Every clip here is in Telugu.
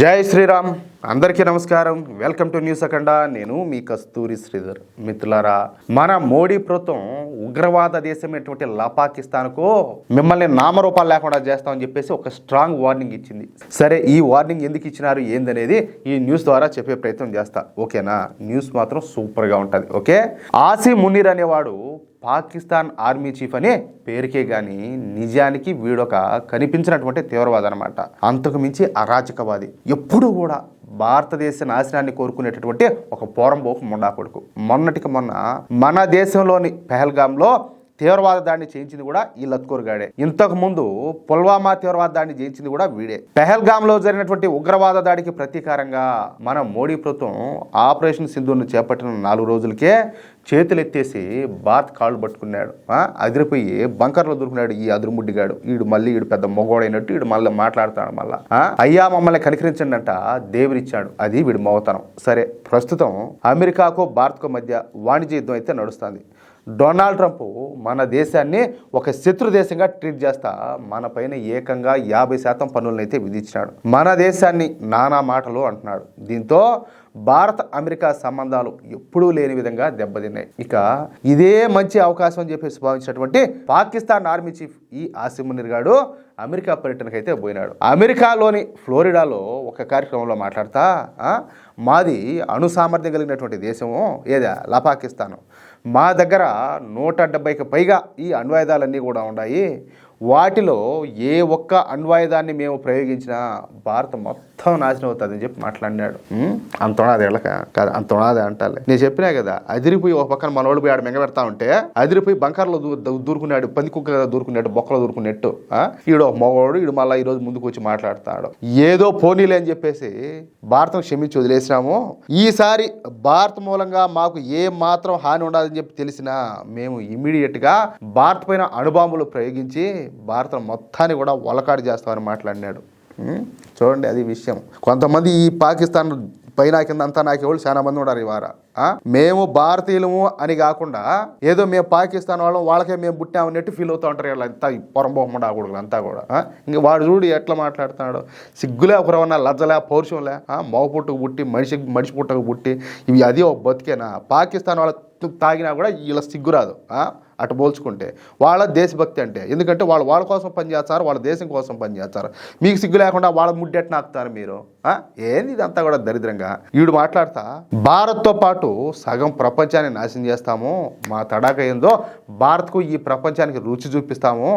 జై శ్రీరామ్. అందరికీ నమస్కారం. Welcome to news Akhanda. నేను మీ కస్తూరి శ్రీధర్ మిత్రులారా. మన మోడీ ప్రభుత్వం ఉగ్రవాద దేశమైనటువంటి లపాకిస్తాన్కు మిమ్మల్ని నామరూపాలు లేకుండా చేస్తామని చెప్పేసి ఒక స్ట్రాంగ్ వార్నింగ్ ఇచ్చింది. సరే ఈ వార్నింగ్ ఎందుకు ఇచ్చినారు ఏందనేది ఈ న్యూస్ ద్వారా చెప్పే ప్రయత్నం చేస్తా. ఓకేనా? న్యూస్ మాత్రం సూపర్గా ఉంటుంది. ఓకే? ఆసి మునీర్ అనేవాడు పాకిస్తాన్ ఆర్మీ చీఫ్ అనే పేరుకే గాని నిజానికి వీడొక కనిపించినటువంటి తీవ్రవాది అనమాట అంతకు మించి అరాచకవాది. ఎప్పుడూ కూడా భారతదేశ నాశనాన్ని కోరుకునేటటువంటి ఒక పోరంబోకు ముండా కొడుకు. మొన్నటికి మొన్న మన దేశంలోని పెహల్గాంలో తీవ్రవాద దాడిని చేయించింది కూడా ఈ లత్కూర్ గాడే. ఇంతకు ముందు పుల్వామా తీవ్రవాద దాడిని చేయించింది కూడా వీడే. పెహల్గాంలో జరిగినటువంటి ఉగ్రవాద దాడికి ప్రతీకారంగా మన మోడీ ప్రభుత్వం ఆపరేషన్ సింధును చేపట్టిన నాలుగు రోజులకే చేతులెత్తేసి భారత్ కాళ్ళు పట్టుకున్నాడు. అదిరిపోయి బంకర్లో దొరుకున్నాడు ఈ అదురుముడ్డిగాడు ఈడు మళ్ళీ ఈడు పెద్ద మొగోడైనట్టు ఈడు మళ్ళీ మాట్లాడుతాడు మళ్ళా. అయ్యా మమ్మల్ని కనికరించండి అంట దేవుడిచ్చాడు. అది వీడి మోతనం సరే ప్రస్తుతం అమెరికాకు భారత్కు మధ్య వాణిజ్య యుద్ధం అయితే నడుస్తుంది. డొనాల్డ్ ట్రంప్ మన దేశాన్ని ఒక శత్రు దేశంగా ట్రీట్ చేస్తా మన పైన ఏకంగా యాభై శాతం పన్నులనైతే విధించినాడు. మన దేశాన్ని నానా మాటలు అంటున్నాడు. దీంతో భారత అమెరికా సంబంధాలు ఎప్పుడూ లేని విధంగా దెబ్బతిన్నాయి. ఇక ఇదే మంచి అవకాశం అని చెప్పేసి భావించినటువంటి పాకిస్తాన్ ఆర్మీ చీఫ్ ఈ ఆసిమునిర్ గాడు అమెరికా పర్యటనకు అయితే పోయినాడు. అమెరికాలోని ఫ్లోరిడాలో ఒక కార్యక్రమంలో మాట్లాడతా మాది అణు సామర్థ్యం కలిగినటువంటి దేశము ఏదా? లా పాకిస్తాను. మా దగ్గర నూట డెబ్బైకి పైగా ఈ అణ్వాయుధాలన్నీ కూడా ఉన్నాయి. వాటిలో ఏ ఒక్క అణ్వాయుధాన్ని మేము ప్రయోగించినా భారత్ మొత్తం నాశనం అవుతుంది అని చెప్పి మాట్లాడినాడు. ఉమ్, అంత ఉన్నది ఎళ్ళక కాదు అంత ఉన్నది అంటాలి. నేను చెప్పినా కదా అదిరిపోయి ఒక పక్కన మనోడు పోయి ఆడ మెంగ పెడతా ఉంటే అదిరిపోయి బంకర్లో దూరుకున్నాడు పంది కుక్క దూరుకున్నట్టు బొక్కలో దూరుకున్నట్టు? ఈడు ఒక మగవాడు ఈడు మళ్ళీ ఈ రోజు ముందుకు వచ్చి మాట్లాడతాడు. ఏదో పోనీలే అని చెప్పేసి భారతం క్షమించి వదిలేసినాము. ఈసారి భారత్ మూలంగా మాకు ఏ మాత్రం హాని ఉండదని చెప్పి తెలిసినా మేము ఇమీడియట్గా భారత్ పైన అణుబాంబులు ప్రయోగించి భారత మొత్తాన్ని కూడా ఒలకాడు చేస్తామని మాట్లాడినాడు. చూడండి అది విషయం. కొంతమంది ఈ పాకిస్తాన్ పైన కింద అంతా నాకు ఎవరు చాలా మంది ఉన్నారు ఇవార మేము భారతీయులము అని కాకుండా ఏదో మేము పాకిస్తాన్ వాళ్ళం వాళ్ళకే మేము పుట్టామన్నట్టు ఫీల్ అవుతూ ఉంటారు వీళ్ళంతా ఈ పొరంబొమ్మడా కొడుకులు అంతా కూడా. ఇంక వాడు చూడు ఎట్లా మాట్లాడుతున్నాడు. సిగ్గులే ఒకరవన్నా లజ్జలే పౌరుషంలే. మగ పుట్టుకు పుట్టి మనిషి మనిషి పుట్టకు పుట్టి ఇవి అది ఒక బతికేనా? పాకిస్తాన్ వాళ్ళ తాగినా కూడా వీళ్ళ సిగ్గురాదు రాదు. అటు పోల్చుకుంటే వాళ్ళ దేశభక్తి అంటే. ఎందుకంటే వాళ్ళు వాళ్ళ కోసం పనిచేస్తారు వాళ్ళ దేశం కోసం పనిచేస్తారు మీకు సిగ్గు లేకుండా వాళ్ళ ముడ్డెట్ నాకుతారు మీరు? ఏంది ఇదంతా కూడా దరిద్రంగా? వీడు మాట్లాడతా భారత్తో పాటు సగం ప్రపంచాన్ని నాశనం చేస్తాము. మా తడాక ఏందో భారత్కు ఈ ప్రపంచానికి రుచి చూపిస్తాము.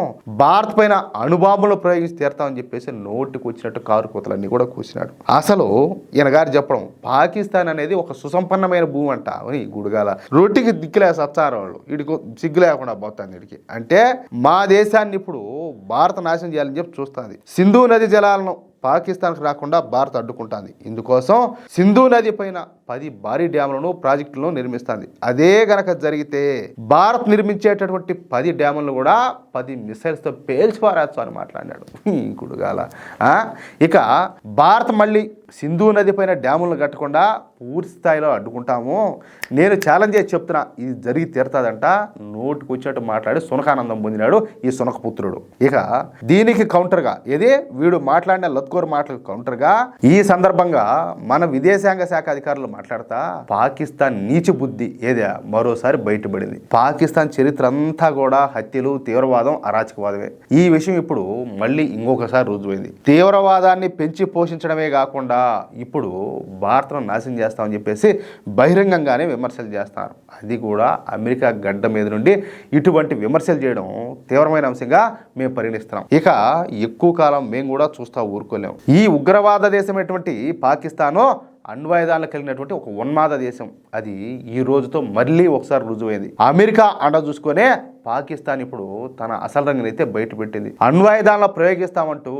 భారత్ పైన అణుబాంబులు ప్రయోగించి తీరుతామని చెప్పేసి నోటికి వచ్చినట్టు కారు కూతలన్నీ కూడా కూర్చున్నాడు అసలు ఈయన గారు చెప్పడం పాకిస్తాన్ అనేది ఒక సుసంపన్నమైన భూమి అంట. ఈ గుడిగాల. రొట్టికి దిక్కులే సచ్చారు వాళ్ళు. వీడికి సిగ్గులే లేకుండా పోతాను వీడికి. అంటే మా దేశాన్ని ఇప్పుడు భారత నాశనం చేయాలని చెప్పి చూస్తుంది. సింధు నది జలాలను పాకిస్తాన్కి రాకుండా భారత్ అడ్డుకుంటుంది. ఇందుకోసం సింధు నది పైన పది భారీ డ్యాములను ప్రాజెక్టులను నిర్మిస్తుంది. అదే గనక జరిగితే భారత్ నిర్మించేటటువంటి పది డ్యాములను కూడా పది మిసైల్స్తో పేల్చిపారేచ్చు అని మాట్లాడాడు ఇంకుడుగాల ఇక భారత్ మళ్ళీ సింధు నది పైన డ్యాములను కట్టకుండా పూర్తి స్థాయిలో అడ్డుకుంటాము. నేను ఛాలెంజ్ చేసి చెప్తున్నా ఇది జరిగి తీరుతుందంట. నోటికి వచ్చినట్టు మాట్లాడి సునకానందం పొందినాడు ఈ సునకపుత్రుడు. ఇక దీనికి కౌంటర్గా ఏది? వీడు మాట్లాడిన లత్కోర్ మాటలకు కౌంటర్గా ఈ సందర్భంగా మన విదేశాంగ శాఖ అధికారులు మాట్లాడతా పాకిస్తాన్ నీచు బుద్ధి ఏదే? మరోసారి బయటపడింది. పాకిస్తాన్ చరిత్ర అంతా కూడా హత్యలు తీవ్రవాదం అరాచకవాదమే. ఈ విషయం ఇప్పుడు మళ్ళీ ఇంకొకసారి రుజువైంది. తీవ్రవాదాన్ని పెంచి పోషించడమే కాకుండా ఇప్పుడు భారత్ను నాశనం చేస్తామని చెప్పేసి బహిరంగంగానే విమర్శలు చేస్తారు. అది కూడా అమెరికా గడ్డ మీద నుండి ఇటువంటి విమర్శలు చేయడం తీవ్రమైన అంశంగా మేము పరిగణిస్తున్నాం. ఇక ఎక్కువ కాలం మేము కూడా చూస్తా ఊరుకోలేం ఈ ఉగ్రవాద దేశం ఎటువంటి? పాకిస్తాను అణ్వాయుధాలను కలిగినటువంటి ఒక ఉన్మాద దేశం. అది ఈ రోజుతో మళ్ళీ ఒకసారి రుజువైంది. అమెరికా అండ చూసుకొనే పాకిస్తాన్ ఇప్పుడు తన అసలు రంగుని అయితే బయటపెట్టింది. అణ్వాయుధాలను ప్రయోగిస్తామంటూ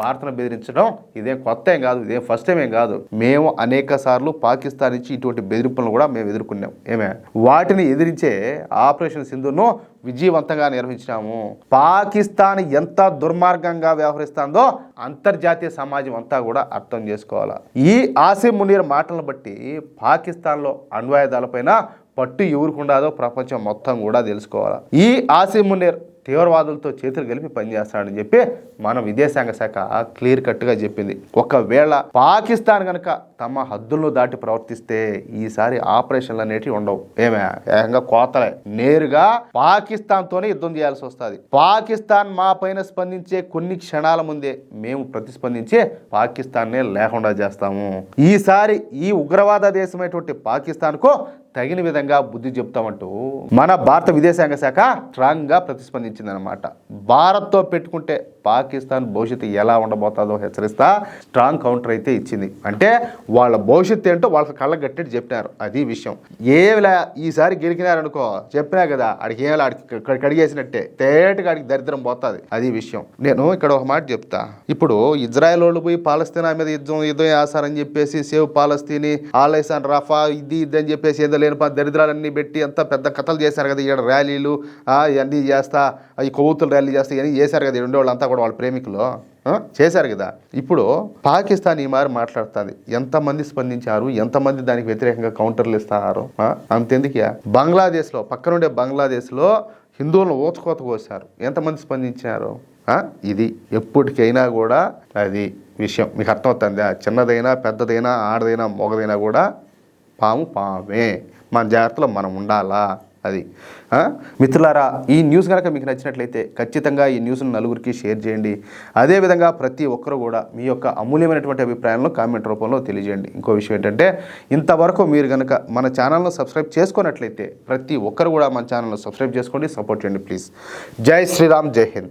భారత్ను బెదిరించడం ఇదేం కొత్త ఏం కాదు ఇదేం ఫస్ట్ టైం ఏం కాదు. మేము అనేక సార్లు పాకిస్తాన్ నుంచి ఇటువంటి బెదిరింపులను కూడా మేము ఎదుర్కొన్నాం. ఏమే? వాటిని ఎదిరించే ఆపరేషన్ సింధును విజయవంతంగా నిర్వహించినాము. పాకిస్తాన్ ఎంత దుర్మార్గంగా వ్యవహరిస్తుందో అంతర్జాతీయ సమాజం అంతా కూడా అర్థం చేసుకోవాలి. ఈ ఆసిమ్ మునీర్ మాటలను బట్టి పాకిస్తాన్లో అణ్వాయుధాలపైన పట్టు ఎవరికి ఉండదో ప్రపంచం మొత్తం కూడా తెలుసుకోవాలి. ఈ ఆసిమ్ మునీర్ తీవ్రవాదులతో చేతులు కలిపి పనిచేస్తాడని చెప్పి మన విదేశాంగ శాఖ క్లియర్ కట్గా చెప్పింది. ఒకవేళ పాకిస్తాన్ కనుక తమ హద్దులను దాటి ప్రవర్తిస్తే ఈసారి ఆపరేషన్లు అనేటివి ఉండవు. ఏమే? ఏకంగా కోతలే. నేరుగా పాకిస్తాన్తోనే యుద్ధం చేయాల్సి వస్తుంది. పాకిస్తాన్ మా పైన స్పందించే కొన్ని క్షణాల ముందే మేము ప్రతిస్పందించి పాకిస్తాన్నే లేకుండా చేస్తాము. ఈసారి ఈ ఉగ్రవాద దేశమైనటువంటి పాకిస్తాన్కు తగిన విధంగా బుద్ధి చెప్తామంటూ మన భారత విదేశాంగ శాఖ స్ట్రాంగ్గా ప్రతిస్పందించింది అనమాట భారత్తో పెట్టుకుంటే పాకిస్తాన్ భవిష్యత్తు ఎలా ఉండబోతుందో హెచ్చరిస్తా స్ట్రాంగ్ కౌంటర్ అయితే ఇచ్చింది. అంటే వాళ్ళ భవిష్యత్తు ఏంటో వాళ్ళ కళ్ళ గట్టెట్టు చెప్పినారు. అది విషయం. ఏమిలా ఈసారి గెలికినారనుకో చెప్పినా కదా ఆడికి ఏమిలా ఆడికి కడిగేసినట్టే. తేటగా ఆడికి దరిద్రం పోతుంది. అది విషయం. నేను ఇక్కడ ఒక మాట చెప్తా. ఇప్పుడు ఇజ్రాయెల్ వాళ్ళు పోయి పాలస్తీనా మీద యుద్ధం యుద్ధం చేస్తారని చెప్పేసి సేవ్ పాలస్తీని ఆలైసాన్ రఫా ఇది ఇది అని చెప్పేసి ఏదో లేని దరిద్రాలన్నీ పెట్టి అంత పెద్ద కథలు చేశారు కదా ఇక్కడ ర్యాలీలు ఇవన్నీ చేస్తా ఈ కొవ్వొత్తులు ర్యాలీ చేస్తా ఇవన్నీ చేశారు కదా ఉండేవాళ్ళు వాళ్ళంతా కూడా వాళ్ళ ప్రేమికులు. చేశారు కదా. ఇప్పుడు పాకిస్తాన్ ఈ మారి మాట్లాడుతుంది. ఎంతమంది స్పందించారు? ఎంతమంది దానికి వ్యతిరేకంగా కౌంటర్లు ఇస్తారు? అంతెందుకే అంతెందుకు బంగ్లాదేశ్లో పక్కనుండే బంగ్లాదేశ్లో హిందువులను ఓచుకోత కోసారు ఎంతమంది స్పందించారు ఇది ఎప్పటికైనా కూడా అది విషయం. మీకు అర్థమవుతుంది? చిన్నదైనా పెద్దదైనా ఆడదైనా మొగదైనా కూడా పాము పామే. మన జాగ్రత్తలో మనం ఉండాలా? అది. మిత్రులారా ఈ న్యూస్ కనుక మీకు నచ్చినట్లయితే ఖచ్చితంగా ఈ న్యూస్ను నలుగురికి షేర్ చేయండి. అదేవిధంగా ప్రతి ఒక్కరు కూడా మీ యొక్క అమూల్యమైనటువంటి అభిప్రాయాలను కామెంట్ రూపంలో తెలియజేయండి. ఇంకో విషయం ఏంటంటే ఇంతవరకు మీరు కనుక మన ఛానల్ను సబ్స్క్రైబ్ చేసుకున్నట్లయితే ప్రతి ఒక్కరు కూడా మన ఛానల్ను సబ్స్క్రైబ్ చేసుకోండి సపోర్ట్ చేయండి ప్లీజ్. జై శ్రీరామ్ జై హింద్.